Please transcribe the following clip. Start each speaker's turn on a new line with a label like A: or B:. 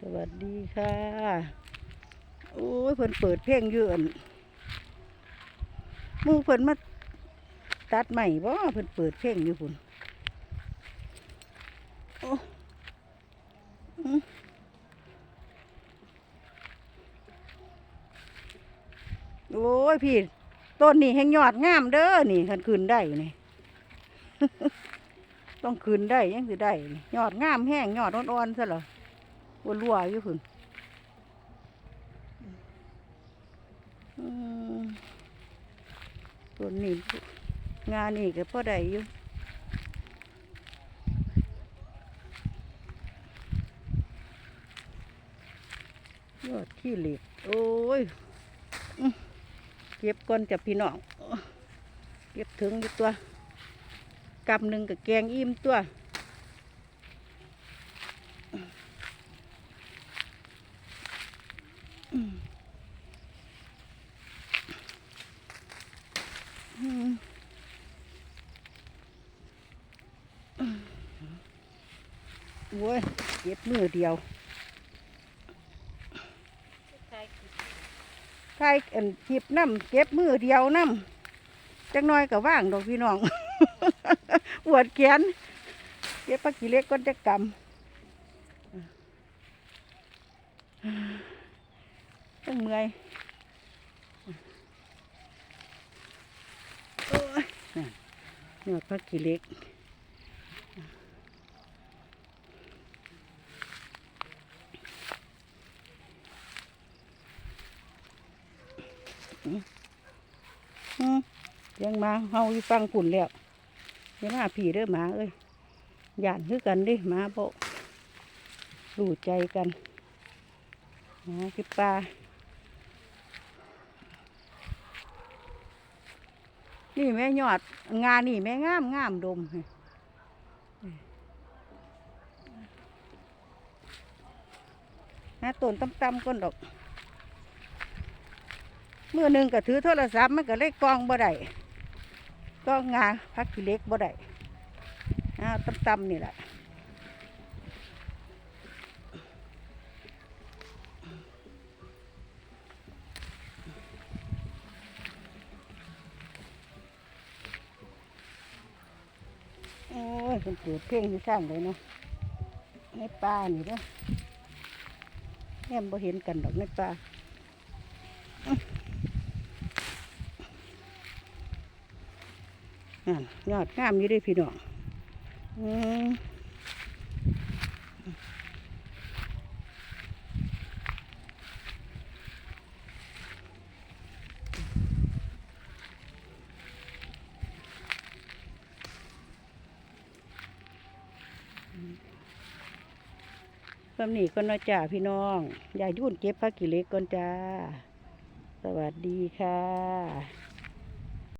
A: สวัสดีค่ะ โอ้ยเพิ่นเปิดเพลงยืนมูเพิ่นมาตัดใหม่บ่เพิ่นเปิดเพลงอยู่พุ่นโอ้โอ้ยพี่ต้นนี้แห่งยอดงามเด้อนี่คันคืนได้นี่ ต้องคืนได้ยังสิได้ ยอดงามแห้งยอดอ่อนๆซะเหรอ วัวรัวอยู่พุ่นต้นนี้งานนี่ก็พอได้อยู่ยอดขี้เหล็ก โอ้ยเก็บก่อนจับพี่น้อง เก็บถึงอยู่ตัวกำหนึ่งกับแกงอิ่มตัว อืม โว้ยเก็บมือเดียวใครอันจิบน้ำเก็บมือเดียวน้ำจักน้อยก็ว่างดอกพี่น้องปวดแขนเก็บปักกีเล็กก็จะกำตั้งเมื่อยโอ้ยนั่นยอดปักกีเล็ก ยังมาเฮาอยู่ฟังฝุ่นแล้วเดี๋ยวมาผีเด้อหมาเอ้ยหย่านคือกันดิหมาโบรู้ใจกันหมาคือปลานี่แม่ยอด งานนี่แม่งามงามดมนะต้นต่ำๆก้นดอก มือหนึ่งก็ถือโทรศัพท์มันก็เลยกล้องบ่ได้กล้องาพักกิเล็กบ่ได้อ้าวต่ำๆนี่แหละโอ้ยเป็นเปิดเพลงที่สร้างเลยเนาะในป่านี่เด้อแม่บ่เห็นกันดอกในป่า นั่นยอดงามอยู่เด้วยพี่น้องอืมสำนีก่อนเนาะจ้าพี่น้อง อย่ายุ่นเก็บผักกิเล็กก่อนจ้า สวัสดีค่ะ